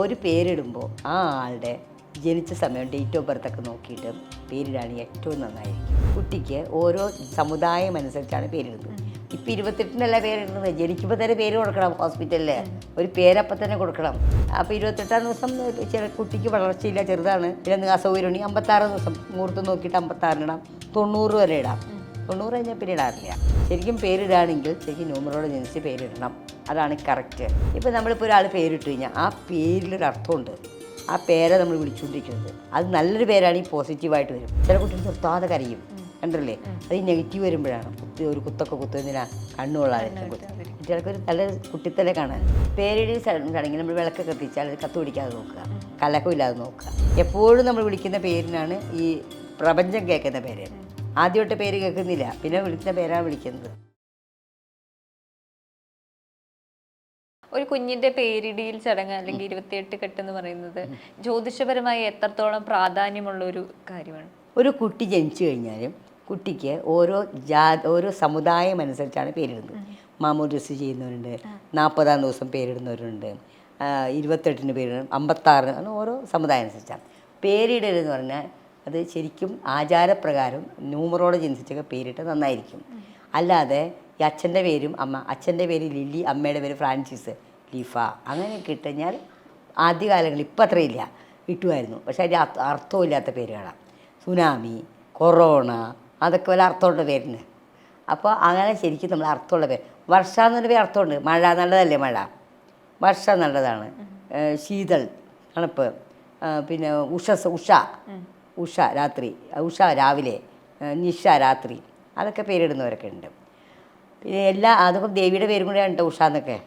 ഒരു പേരിടുമ്പോൾ ആ ആളുടെ ജനിച്ച സമയം ഡേറ്റ് ഓഫ് ബർത്തൊക്കെ നോക്കിയിട്ട് പേരിടാണ് ഏറ്റവും നന്നായിരിക്കും. കുട്ടിക്ക് ഓരോ സമുദായം അനുസരിച്ചാണ് പേരിടുന്നത്. ഇപ്പം ഇരുപത്തെട്ടിനല്ല പേരിടുന്നത്? ജനിക്കുമ്പോൾ തന്നെ പേര് കൊടുക്കണം ഹോസ്പിറ്റലിൽ ഒരു പേരപ്പം തന്നെ കൊടുക്കണം. അപ്പോൾ ഇരുപത്തെട്ടാം ദിവസം ചില കുട്ടിക്ക് വളർച്ചയില്ല ചെറുതാണ്. പിന്നെ അസൗകര്യമുണ്ടെങ്കിൽ അമ്പത്താറ് ദിവസം മുഹൂർത്തം നോക്കിയിട്ട് അമ്പത്താറിനിടാം തൊണ്ണൂറ് വരെ ഇടാം. തൊണ്ണൂറ് കഴിഞ്ഞാൽ പിന്നെ ഇടാറില്ല. ശരിക്കും പേരിടുകയാണെങ്കിൽ ശരിക്കും ന്യൂമറോട് ജനിച്ച് പേരിടണം. അതാണ് കറക്റ്റ് ഇപ്പോൾ നമ്മളിപ്പോൾ ഒരാൾ പേരിട്ട് കഴിഞ്ഞാൽ ആ പേരിലൊരു അർത്ഥമുണ്ട്. ആ പേരെ നമ്മൾ വിളിച്ചുകൊണ്ടിരിക്കുന്നത് അത് നല്ലൊരു പേരാണെങ്കിൽ പോസിറ്റീവായിട്ട് വരും. ചില കുട്ടികൾ നിർത്താതെ കരയും. കണ്ടല്ലേ അത് ഈ നെഗറ്റീവ് വരുമ്പോഴാണ്. കുത്തി ഒരു കുത്തൊക്കെ കുത്തുന്നതിനാ കണ്ണുകൊള്ളാതെ കുട്ടികൾക്ക് ഒരു നല്ല കുട്ടിത്തലെ കാണാൻ. പേരിടി ചടങ്ങിൽ നമ്മൾ വിളക്ക് കത്തിച്ചാൽ അത് കത്ത് പിടിക്കാതെ നോക്കുക. കലക്കമില്ലാതെ നോക്കുക. എപ്പോഴും നമ്മൾ വിളിക്കുന്ന പേരിനാണ് ഈ പ്രപഞ്ചം കേൾക്കുന്ന പേര്. ആദ്യമായിട്ട് പേര് കേൾക്കുന്നില്ല. പിന്നെ വിളിക്കുന്ന പേരാണ് വിളിക്കുന്നത്. ഒരു കുഞ്ഞിന്റെ പേരിടിയിൽ ചടങ്ങ് അല്ലെങ്കിൽ ഇരുപത്തിയെട്ട് കെട്ട് എന്ന് പറയുന്നത് ജ്യോതിഷപരമായി എത്രത്തോളം പ്രാധാന്യമുള്ള ഒരു കാര്യമാണ്? ഒരു കുട്ടി ജനിച്ചു കഴിഞ്ഞാലും കുട്ടിക്ക് ഓരോ ജാ ഓരോ സമുദായം അനുസരിച്ചാണ് പേരിടുന്നത്. മാമോദിസ് ചെയ്യുന്നവരുണ്ട് നാൽപ്പതാം ദിവസം പേരിടുന്നവരുണ്ട് ഇരുപത്തെട്ടിന് പേരിടും അമ്പത്താറിന് അങ്ങനെ ഓരോ സമുദായം അനുസരിച്ചാണ്. പേരിടലെന്ന് പറഞ്ഞാൽ അത് ശരിക്കും ആചാരപ്രകാരം ന്യൂമറോളജി അനുസരിച്ചൊക്കെ പേരിട്ട് നന്നായിരിക്കും. അല്ലാതെ ഈ അച്ഛന്റെ പേരും അമ്മ അച്ഛന്റെ പേര് ലില്ലി അമ്മയുടെ പേര് ഫ്രാൻസിസ് ലിഫ. അങ്ങനെയൊക്കെ ഇട്ടുകഴിഞ്ഞാൽ ആദ്യകാലങ്ങളിൽ ഇപ്പം അത്രയില്ല. കിട്ടുമായിരുന്നു. പക്ഷേ അതിന്റെ അർത്ഥവും അർത്ഥമില്ലാത്ത പേരുകളാണ് സുനാമി കൊറോണ അതൊക്കെ വല്ല അർത്ഥമുള്ള പേരിന് അപ്പോൾ അങ്ങനെ ശരിക്കും നമ്മൾ അർത്ഥമുള്ള പേര്. വർഷ എന്നൊരു പേര് അർത്ഥമുണ്ട്. മഴ നല്ലതല്ലേ മഴ? വർഷ നല്ലതാണ്. ശീതൾ തണുപ്പ്. പിന്നെ ഉഷസ് ഉഷ. ഉഷ രാത്രി. ഉഷ രാവിലെ. നിഷ രാത്രി. അതൊക്കെ പേരിടുന്നവരൊക്കെ ഉണ്ട്. പിന്നെ എല്ലാ അതൊക്കെ ദേവിയുടെ പേരും കൂടെയാണ് കേട്ടോ ഉഷ എന്നൊക്കെ.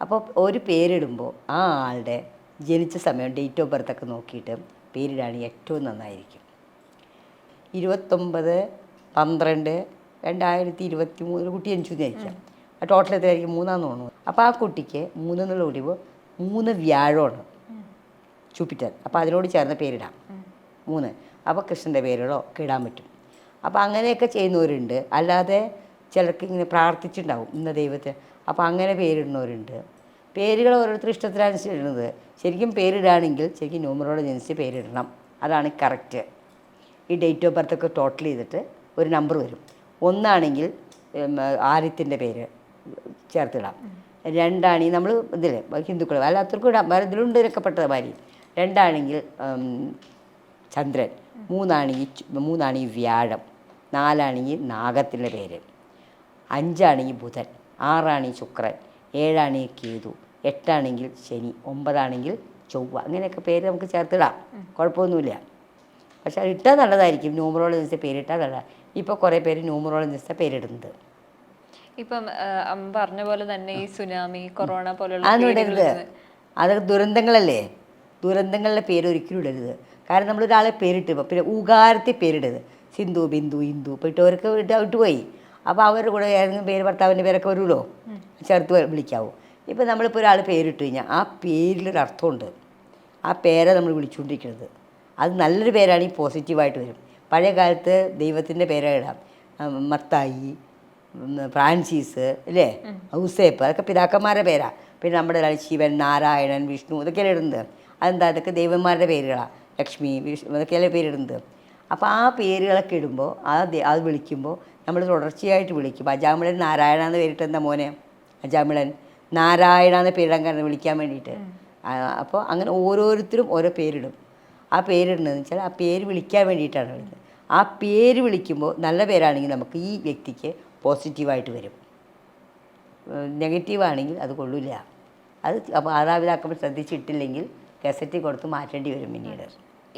അപ്പോൾ ഒരു പേരിടുമ്പോൾ ആ ആളുടെ ജനിച്ച സമയം ഡേറ്റ് ഓഫ് ബർത്ത് ഒക്കെ നോക്കിയിട്ട് പേരിടാണ് ഏറ്റവും നന്നായിരിക്കും. ഇരുപത്തൊമ്പത് പന്ത്രണ്ട് രണ്ടായിരത്തി ഇരുപത്തി മൂന്ന് കുട്ടി ജനിച്ചു വിചാരിക്കാം. ആ ടോട്ടൽ എത്രയായിരിക്കും? മൂന്നാന്ന് തോന്നുന്നു. അപ്പോൾ ആ കുട്ടിക്ക് മൂന്നെന്നുള്ള ഒടിവ് മൂന്ന് വ്യാഴമാണ്. ജൂപ്പിറ്റർ. അപ്പോൾ അതിനോട് ചേർന്ന് പേരിടാം. മൂന്ന്. അപ്പോൾ കൃഷ്ണന്റെ പേരുകളോ ഒക്കെ ഇടാൻ പറ്റും. അപ്പോൾ അങ്ങനെയൊക്കെ ചെയ്യുന്നവരുണ്ട്. അല്ലാതെ ചിലർക്ക് ഇങ്ങനെ പ്രാർത്ഥിച്ചിട്ടുണ്ടാവും. ഇന്ന ദൈവത്തെ അപ്പോൾ അങ്ങനെ പേരിടുന്നവരുണ്ട്. പേരുകൾ ഓരോരുത്തർ ഇഷ്ടത്തിനനുസരിച്ച് ഇടുന്നത് ശരിക്കും പേരിടുകയാണെങ്കിൽ ശരിക്കും ന്യൂമറോട് ജനിച്ച് പേരിടണം. അതാണ് കറക്റ്റ്. ഈ ഡേറ്റ് ഓഫ് ബർത്തൊക്കെ ടോട്ടൽ ചെയ്തിട്ട് ഒരു നമ്പർ വരും. ഒന്നാണെങ്കിൽ ആര്യത്തിന്റെ പേര് ചേർത്തിടാം. രണ്ടാണെങ്കിൽ നമ്മൾ ഇതിൽ ഹിന്ദുക്കൾ അല്ലാത്തവർക്കും ഇടാം വേറെ ഇതിലുണ്ട് ഇരക്കപ്പെട്ടത് ഭാര്യ രണ്ടാണെങ്കിൽ ചന്ദ്രൻ. മൂന്നാണെങ്കിൽ മൂന്നാണെങ്കിൽ വ്യാഴം. നാലാണെങ്കിൽ നാഗത്തിന്റെ പേര്. അഞ്ചാണെങ്കിൽ ബുധൻ. ആറാണെങ്കിൽ ശുക്രൻ ഏഴാണെങ്കിൽ കേതു എട്ടാണെങ്കിൽ ശനി ഒമ്പതാണെങ്കിൽ ചൊവ്വ. അങ്ങനെയൊക്കെ പേര് നമുക്ക് ചേർത്തിടാം. കുഴപ്പമൊന്നുമില്ല. പക്ഷെ അത് ഇട്ടാൽ നല്ലതായിരിക്കും. ന്യൂമറോളജിസ്റ്റ് പേരിട്ടാൽ നല്ല ഇപ്പോൾ കുറേ പേര് ന്യൂമറോളജിസ്റ്റ് പേരിടുന്നത്. ഇപ്പം പറഞ്ഞ പോലെ തന്നെ ഈ സുനാമി കൊറോണ പോലുള്ള വരുന്നത്. ദുരന്തങ്ങളല്ലേ? ദുരന്തങ്ങളുടെ പേര് ഒരിക്കലും ഇടരുത്. കാരണം നമ്മൾ ഒരാളെ പേരിട്ട് പിന്നെ ഉകാരത്തെ പേരിടരുത്. സിന്ധു ബിന്ദു ഹിന്ദു. ഇപ്പോൾ ഇട്ടവർക്ക് ഇട്ട് വിട്ടുപോയി അപ്പോൾ അവരുടെ കൂടെ ഏതെങ്കിലും പേര് ഭർത്താവിന്റെ പേരൊക്കെ വരുമല്ലോ? ചേർത്ത് വിളിക്കാവൂ. ഇപ്പം നമ്മളിപ്പോൾ ഒരാൾ പേരിട്ട് കഴിഞ്ഞാൽ ആ പേരിലൊരു അർത്ഥമുണ്ട്. ആ പേരെ നമ്മൾ വിളിച്ചുകൊണ്ടിരിക്കുന്നത് അത് നല്ലൊരു പേരാണെങ്കിൽ പോസിറ്റീവായിട്ട് വരും. പഴയ കാലത്ത് ദൈവത്തിന്റെ പേരെ ഇടാം ആ, മത്തായി ഫ്രാൻസീസ് ഫ്രാൻസിസ് അല്ലേ? ഔസേപ്പ് അതൊക്കെ പിതാക്കന്മാരുടെ പേരാ. പിന്നെ നമ്മുടെ ഒരാൾ ശിവൻ നാരായണൻ വിഷ്ണു ഇതൊക്കെയല്ലേ ഇടുന്നത്. അതെന്താ? അതൊക്കെ ദൈവന്മാരുടെ പേരുകളാണ് ലക്ഷ്മി വിഷ്ണു ഇതൊക്കെയല്ലേ പേരിടുന്നത്. അപ്പോൾ ആ പേരുകളൊക്കെ ഇടുമ്പോൾ ആ അത് വിളിക്കുമ്പോൾ നമ്മൾ തുടർച്ചയായിട്ട് വിളിക്കും. അജാമിളൻ നാരായണ എന്ന് പേരിട്ട് എന്താ മോനെ? അജാമിളൻ. നാരായണ എന്ന പേരിടാൻ കാരണം വിളിക്കാൻ വേണ്ടിയിട്ട്. അപ്പോൾ അങ്ങനെ ഓരോരുത്തരും ഓരോ പേരിടും. ആ പേരിടുന്നതെന്ന് വെച്ചാൽ ആ പേര് വിളിക്കാൻ വേണ്ടിയിട്ടാണ് വിളിക്കുന്നത്. ആ പേര് വിളിക്കുമ്പോൾ നല്ല പേരാണെങ്കിൽ നമുക്ക് ഈ വ്യക്തിക്ക് പോസിറ്റീവായിട്ട് വരും. നെഗറ്റീവാണെങ്കിൽ അത് കൊള്ളില്ല അത് അപ്പോൾ മാതാപിതാക്കൾ ശ്രദ്ധിച്ചിട്ടില്ലെങ്കിൽ ഗസറ്റിൽ കൊടുത്ത് മാറ്റേണ്ടി വരും പിന്നീട്.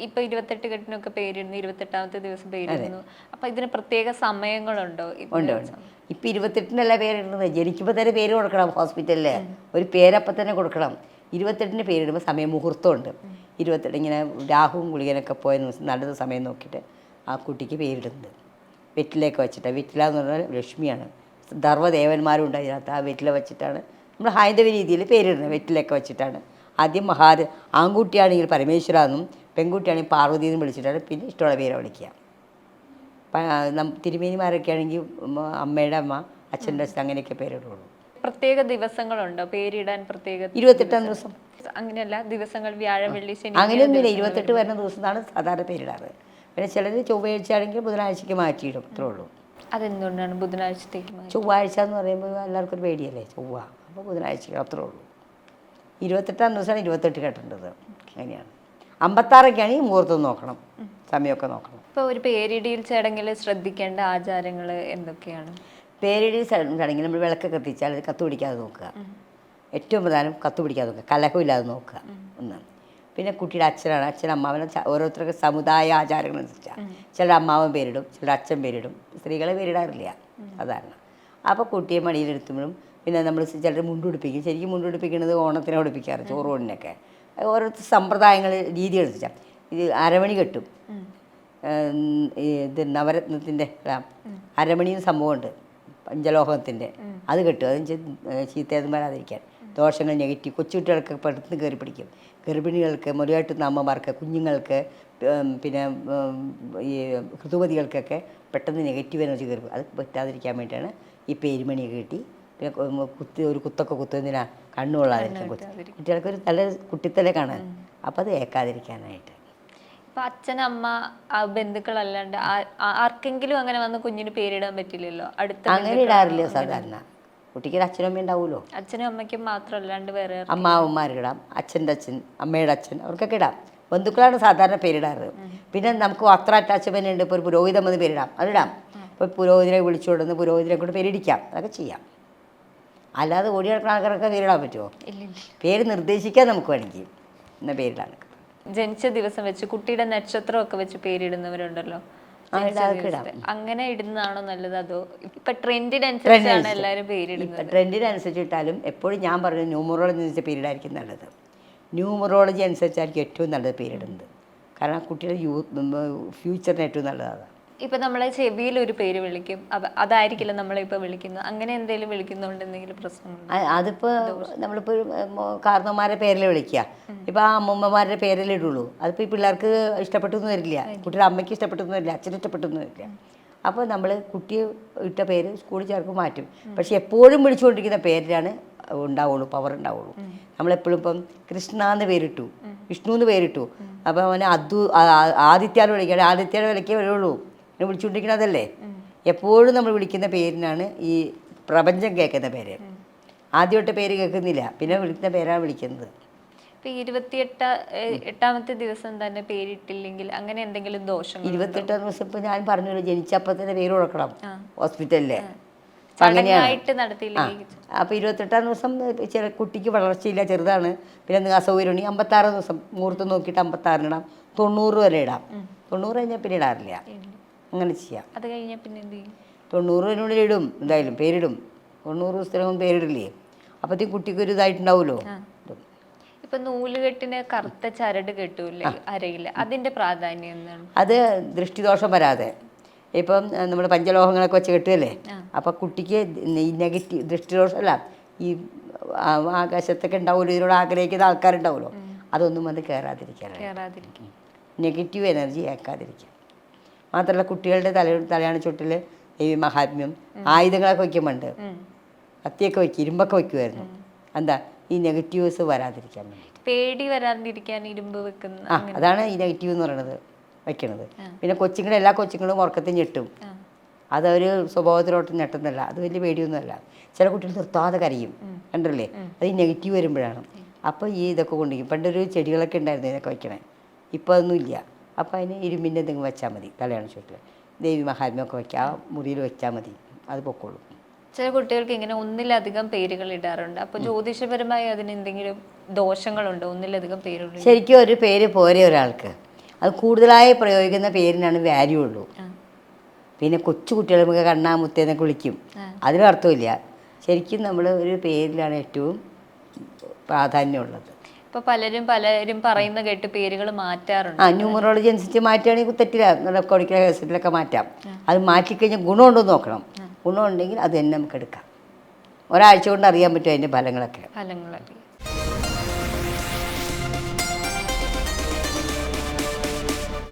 ഇപ്പൊ ഇരുപത്തെട്ട് കെട്ടിനൊക്കെ പേരിടുന്നു ഇരുപത്തെട്ടാമത്തെ ദിവസം പേരിടുന്നു. അപ്പൊ ഇതിന് പ്രത്യേക സമയങ്ങളുണ്ടോ ഉണ്ട് ഉണ്ട്. ഇപ്പം ഇരുപത്തെട്ടിനല്ല പേരിടുന്നത്? ജനിക്കുമ്പോൾ തന്നെ പേര് കൊടുക്കണം ഹോസ്പിറ്റലിൽ ഒരു പേരപ്പം തന്നെ കൊടുക്കണം. ഇരുപത്തെട്ടിന് പേരിടുമ്പോൾ സമയം മുഹൂർത്തമുണ്ട് ഇരുപത്തെട്ട് ഇങ്ങനെ രാഹുവും ഗുളികനൊക്കെ പോയ ദിവസം നല്ലത് സമയം നോക്കിയിട്ട് ആ കുട്ടിക്ക് പേരിടുന്നത്. വെറ്റിലേക്ക് വെച്ചിട്ട്. വെറ്റില എന്ന് പറഞ്ഞാൽ ലക്ഷ്മിയാണ്. ധർവദേവന്മാരും ഉണ്ട് അതിനകത്ത്. ആ വെറ്റില വെച്ചിട്ടാണ് നമ്മൾ ഹൈന്ദവ രീതിയിൽ പേരിടുന്നത്. വെറ്റിലൊക്കെ വെച്ചിട്ടാണ്. ആദ്യം മഹാ ആൺകുട്ടിയാണെങ്കിൽ പരമേശ്വര എന്നും പെൺകുട്ടിയാണെങ്കിൽ പാർവതി എന്ന് വിളിച്ചിട്ടാണ് പിന്നെ ഇഷ്ടമുള്ള പേരെ വിളിക്കുക. തിരുമേനിമാരൊക്കെ ആണെങ്കിൽ അമ്മയുടെ അമ്മ അച്ഛന്റെ അച്ഛൻ അങ്ങനെയൊക്കെ പേരിടുള്ളൂ. പ്രത്യേക ദിവസങ്ങളുണ്ടോ? പേരിടാൻ പ്രത്യേക ഇരുപത്തെട്ടാം ദിവസം. അങ്ങനെയല്ല ദിവസങ്ങൾ വ്യാഴം വെള്ളി ശനി അങ്ങനെയൊന്നുമില്ല ഇരുപത്തെട്ട് വരുന്ന ദിവസമാണ് സാധാരണ പേരിടാറ്. പിന്നെ ചിലർ ചൊവ്വാഴ്ച ആണെങ്കിൽ ബുധനാഴ്ചയ്ക്ക് മാറ്റിയിടും. അത്രേ ഉള്ളൂ അതെന്തുകൊണ്ടാണ് ബുധനാഴ്ചത്തേക്ക് ചൊവ്വാഴ്ച എന്ന് പറയുമ്പോൾ എല്ലാവർക്കും ഒരു പേടിയല്ലേ? ചൊവ്വ. അപ്പോൾ ബുധനാഴ്ച അത്രേ ഉള്ളൂ. ഇരുപത്തെട്ടാം ദിവസമാണ് ഇരുപത്തെട്ട് കെട്ടേണ്ടത്. അങ്ങനെയാണ്. അമ്പത്താറൊക്കെയാണ് ഈ മുഹൂർത്തം നോക്കണം. സമയമൊക്കെ നോക്കണം. ഇപ്പോൾ ഒരു പേരിടിയിൽ ചടങ്ങിൽ ശ്രദ്ധിക്കേണ്ട ആചാരങ്ങൾ എന്തൊക്കെയാണ്? പേരിടിയിൽ ചടങ്ങിൽ നമ്മൾ വിളക്ക് കത്തിച്ചാൽ അത് കത്ത് പിടിക്കാതെ നോക്കുക. ഏറ്റവും പ്രധാനം കത്ത് പിടിക്കാതെ നോക്കുക. കലഹമില്ലാതെ നോക്കുക. ഒന്ന് പിന്നെ കുട്ടിയുടെ അച്ഛനാണ്. അച്ഛൻ അമ്മാവനെ ഓരോരുത്തർക്ക് സമുദായ ആചാരങ്ങൾ അനുസരിച്ചാണ് ചിലർ അമ്മാവൻ പേരിടും ചിലർ അച്ഛൻ പേരിടും. സ്ത്രീകളെ പേരിടാറില്ല. സാധാരണ അപ്പോൾ കുട്ടിയെ മടിയിലെടുത്തുമ്പോഴും പിന്നെ നമ്മൾ ചിലർ മുണ്ടുപിടിപ്പിക്കും. ശരിക്കും മുണ്ടുപിടിപ്പിക്കുന്നത് ഓണത്തിനെ ഉടുപ്പിക്കാറ് ചോറ് അത് സമ്പ്രദായങ്ങൾ രീതി വെച്ചാൽ ഇത് അരമണി കെട്ടും. ഇത് നവരത്നത്തിന്റെ അരമണിയും സംഭവമുണ്ട് പഞ്ചലോഹത്തിന്റെ. അത് കെട്ടും. അതും ചീത്തയൊന്നും വരാതിരിക്കാൻ. ദോഷങ്ങൾ നെഗറ്റീവ് കൊച്ചുകുട്ടികൾക്ക് പെട്ടെന്ന് കയറി പിടിക്കും. ഗർഭിണികൾക്ക് മുലയാട്ടുന്ന അമ്മമാർക്ക് കുഞ്ഞുങ്ങൾക്ക് പിന്നെ ഈ ഋതുപതികൾക്കൊക്കെ പെട്ടെന്ന് നെഗറ്റീവ് എനർജി കയറി അത് പറ്റാതിരിക്കാൻ വേണ്ടിയിട്ടാണ് ഈ പേരുമണിയൊക്കെ കിട്ടി കുത്തി ഒരു കുത്തൊക്കെ കുത്തുന്നതിനാ കണ്ണുകൊള്ളാതിരിക്കാൻ കുത്തി. കുട്ടികൾക്ക് ഒരു തല കുട്ടിത്തല കാണാൻ. അപ്പം അത് ഏക്കാതിരിക്കാനായിട്ട് ഇപ്പം അച്ഛൻ അമ്മ ബന്ധുക്കളല്ലാണ്ട് ആർക്കെങ്കിലും അങ്ങനെ വന്ന് കുഞ്ഞിന് പേരിടാൻ പറ്റില്ലല്ലോ? അടുത്ത അങ്ങനെ ഇടാറില്ല സാധാരണ. കുട്ടിക്ക് ഒരു അച്ഛനും അമ്മയും ഉണ്ടാവുമല്ലോ അച്ഛനും അമ്മയ്ക്കും മാത്രമല്ലാണ്ട് വേറെ അമ്മാവന്മാരിടാം അച്ഛന്റെ അച്ഛൻ അമ്മയുടെ അച്ഛൻ അവർക്കൊക്കെ ഇടാം. ബന്ധുക്കളാണ് സാധാരണ പേരിടാറ്. പിന്നെ നമുക്ക് അത്ര അറ്റാച്ച്മെന്റ് ഉണ്ട് ഇപ്പോൾ ഒരു പുരോഹിതം വന്ന് പേരിടാം അതിടാം. ഇപ്പോൾ പുരോഹിതനെ വിളിച്ചുകൊണ്ടുവന്ന് പുരോഹിതനെ കൊണ്ട് പേരിടിക്കാം അതൊക്കെ ചെയ്യാം. അല്ലാതെ ഓടി നടക്കുന്ന ആൾക്കാരൊക്കെ പേരിടാൻ പറ്റുമോ. പേര് നിർദ്ദേശിക്കാൻ നമുക്ക് വേണമെങ്കിൽ എന്ന പേരിടാൻ ജനിച്ച ദിവസം വെച്ച് കുട്ടിയുടെ നക്ഷത്രം ഒക്കെ വെച്ച് പേരിടുന്നവരുണ്ടല്ലോ. അങ്ങനെ ഇടുന്നതാണോ നല്ലത്? അതോ ഇപ്പൊ ട്രെൻഡിനനുസരിച്ചാണ് എല്ലാവരും പേരിടുന്നത്? ട്രെൻഡിനനുസരിച്ച് ഇട്ടാലും എപ്പോഴും ഞാൻ പറഞ്ഞു ന്യൂമറോളജി അനുസരിച്ച് പേരിടായിരിക്കും നല്ലത്. ന്യൂമറോളജി അനുസരിച്ചായിരിക്കും ഏറ്റവും നല്ലത് പേരിടുന്നത്. കാരണം കുട്ടിയുടെ യൂത്ത് ഫ്യൂച്ചറിന് ഏറ്റവും നല്ലതാണ് ഇപ്പൊ നമ്മളെ ചെവിയിൽ ഒരു പേര് വിളിക്കും. അതായിരിക്കില്ല അതായിരിക്കില്ല നമ്മളിപ്പോ വിളിക്കുന്നത്. അങ്ങനെ എന്തെങ്കിലും വിളിക്കുന്നോണ്ട് എന്തെങ്കിലും പ്രശ്നം അതിപ്പോ അതിപ്പോൾ നമ്മളിപ്പോൾ കാരണവന്മാരെ പേരിൽ വിളിക്കുക ഇപ്പോൾ ആ അമ്മൂമ്മമാരുടെ പേരിലേ ഇടുള്ളൂ. അതിപ്പോൾ ഈ പിള്ളേർക്ക് ഇഷ്ടപ്പെട്ടൊന്നും വരില്ല. കുട്ടിയുടെ അമ്മയ്ക്ക് ഇഷ്ടപ്പെട്ടൊന്നും വരില്ല. അച്ഛന് ഇഷ്ടപ്പെട്ടൊന്നും വരില്ല. അപ്പോൾ നമ്മൾ കുട്ടി ഇട്ട പേര് സ്കൂളിൽ ചേർക്കും മാറ്റും. പക്ഷെ എപ്പോഴും വിളിച്ചുകൊണ്ടിരിക്കുന്ന പേരിലാണ് ഉണ്ടാവുള്ളൂ പവർ ഉണ്ടാവുള്ളൂ. നമ്മളെപ്പോഴും ഇപ്പം കൃഷ്ണ എന്ന് പേരിട്ടു. വിഷ്ണു എന്ന് പേരിട്ടു. അപ്പം അവനെ അദ്ദു ആദിത്യാന്ന് വിളിക്കുകയാണ് ആദിത്യാന്ന് വിളിക്കേ വരുള്ളൂ. എന്നെ വിളിച്ചുകൊണ്ടിരിക്കണതല്ലേ എപ്പോഴും നമ്മൾ വിളിക്കുന്ന പേരിനാണ് ഈ പ്രപഞ്ചം കേൾക്കുന്ന പേര്. ആദ്യമായിട്ട് പേര് കേൾക്കുന്നില്ല. പിന്നെ വിളിക്കുന്ന പേരാണ് വിളിക്കുന്നത്. ഇപ്പൊ ഇരുപത്തിയെട്ട എട്ടാമത്തെ ദിവസം തന്നെ പേരിട്ടില്ലെങ്കിൽ അങ്ങനെ എന്തെങ്കിലും ദോഷം ഇരുപത്തെട്ടാം ദിവസം ഇപ്പം ഞാൻ പറഞ്ഞല്ലോ ജനിച്ചപ്പോൾ തന്നെ പേര് കൊടുക്കണം. ഹോസ്പിറ്റലിൽ അങ്ങനെയാണ്. നടത്തിയില്ലെങ്കിൽ അപ്പോൾ ഇരുപത്തെട്ടാം ദിവസം ചില കുട്ടിക്ക് വളർച്ചയില്ല ചെറുതാണ്. പിന്നെ എന്തെങ്കിലും അസൗകര്യം ഉണ്ടെങ്കിൽ അമ്പത്താറ് ദിവസം മുഹൂർത്തം നോക്കിയിട്ട് അമ്പത്താറിനിടാം തൊണ്ണൂറ് വരെ ഇടാം. തൊണ്ണൂറ് കഴിഞ്ഞാൽ പിന്നെ ഇടാറില്ല. അങ്ങനെ ചെയ്യാം. അത് കഴിഞ്ഞാൽ പിന്നെ എന്ത് ചെയ്യും? തൊണ്ണൂറിനുള്ളിൽ ഇടും. എന്തായാലും പേരിടും. തൊണ്ണൂറ് ദിവസത്തിനകം പേരിടില്ലേ? അപ്പത്തേക്കും കുട്ടിക്ക് ഒരു ഇതായിട്ടുണ്ടാവുമല്ലോ. ഇപ്പൊ നൂലുകെട്ടിന് കറുത്ത ചരട് കെട്ടൂല്ലേ? അരയില്ല അതിന്റെ പ്രാധാന്യം എന്താണ്? അത് ദൃഷ്ടിദോഷം വരാതെ. ഇപ്പം നമ്മൾ പഞ്ചലോഹങ്ങളൊക്കെ വെച്ച് കെട്ടുകയല്ലേ? അപ്പം കുട്ടിക്ക് ഈ നെഗറ്റീവ് ദൃഷ്ടിദോഷമല്ല ഈ ആകാശത്തൊക്കെ ഉണ്ടാവുമല്ലോ ഇതിനോട് ആഗ്രഹിക്കുന്ന ആൾക്കാരുണ്ടാവുമല്ലോ? അതൊന്നും വന്ന് കയറാതിരിക്കാൻ നെഗറ്റീവ് എനർജി ഏക്കാതിരിക്കുക മാത്രമല്ല കുട്ടികളുടെ തല തലയാണ് ചുട്ടിൽ ഈ മഹാത്മ്യം. ആയുധങ്ങളൊക്കെ വയ്ക്കുമ്പോണ്ട്. കത്തിയൊക്കെ വയ്ക്കും ഇരുമ്പൊക്കെ വയ്ക്കുമായിരുന്നു എന്താ? ഈ നെഗറ്റീവ്സ് വരാതിരിക്കാൻ പേടി വരാതിരിക്കാൻ ഇരുമ്പ് വെക്കുന്ന ആ അതാണ് ഈ നെഗറ്റീവ് എന്ന് പറയുന്നത് വയ്ക്കണത് പിന്നെ കൊച്ചുങ്ങളും എല്ലാ കൊച്ചുങ്ങളും ഉറക്കത്തിൽ ഞെട്ടും. അതവർ അതൊരു സ്വഭാവത്തിലോട്ട് ഞെട്ടുന്നില്ല അത് വലിയ പേടിയൊന്നുമല്ല. ചില കുട്ടികൾ നിർത്താതെ കരയും. കണ്ടല്ലേ? അത് ഈ നെഗറ്റീവ് വരുമ്പോഴാണ്. അപ്പോൾ ഈ ഇതൊക്കെ കൊണ്ടിരിക്കും പണ്ടൊരു ചെടികളൊക്കെ ഉണ്ടായിരുന്നു ഇതൊക്കെ വയ്ക്കണേ ഇപ്പോൾ അതൊന്നും ഇല്ല അപ്പോൾ അതിന് ഇരുമ്പിന്റെ എന്തെങ്കിലും വെച്ചാൽ മതി കല്യാണ ചുട്ടിൽ ദേവി മഹാത്മ്യമൊക്കെ വെക്കാം ആ മുറിയിൽ വെച്ചാൽ മതി അത് പൊക്കോളും. ചില കുട്ടികൾക്ക് ഇങ്ങനെ ഒന്നിലധികം പേരുകൾ ഇടാറുണ്ട്. അപ്പോൾ ജ്യോതിഷപരമായി അതിന് എന്തെങ്കിലും ദോഷങ്ങളുണ്ടോ? ഒന്നിലധികം പേരുകൾ ശരിക്കും ഒരു പേര് പോരെ ഒരാൾക്ക്. അത് കൂടുതലായി പ്രയോഗിക്കുന്ന പേരിനാണ് വാല്യൂ ഉള്ളൂ. പിന്നെ കൊച്ചു കുട്ടികൾ നമുക്ക് കണ്ണാമുത്തേന്നൊക്കെ വിളിക്കും. അതിനർത്ഥമില്ല. അർത്ഥമില്ല ശരിക്കും നമ്മൾ ഒരു പേരിലാണ് ഏറ്റവും പ്രാധാന്യമുള്ളത്. ഇപ്പൊ പലരും പലരും പറയുന്ന കേട്ട് പേരുകൾ മാറ്റാറുണ്ട്. ആ ന്യൂമറോളജി അനുസരിച്ച് മാറ്റുകയാണെങ്കിൽ തെറ്റില്ല. നല്ല ഹോസ്പിറ്റലൊക്കെ മാറ്റാം. അത് മാറ്റിക്കഴിഞ്ഞാൽ ഗുണമുണ്ടോ എന്ന് നോക്കണം. ഗുണമുണ്ടെങ്കിൽ അത് തന്നെ നമുക്ക് എടുക്കാം. ഒരാഴ്ച കൊണ്ട് അറിയാൻ പറ്റും അതിന്റെ ഫലങ്ങളൊക്കെ. ഫലങ്ങളൊക്കെ.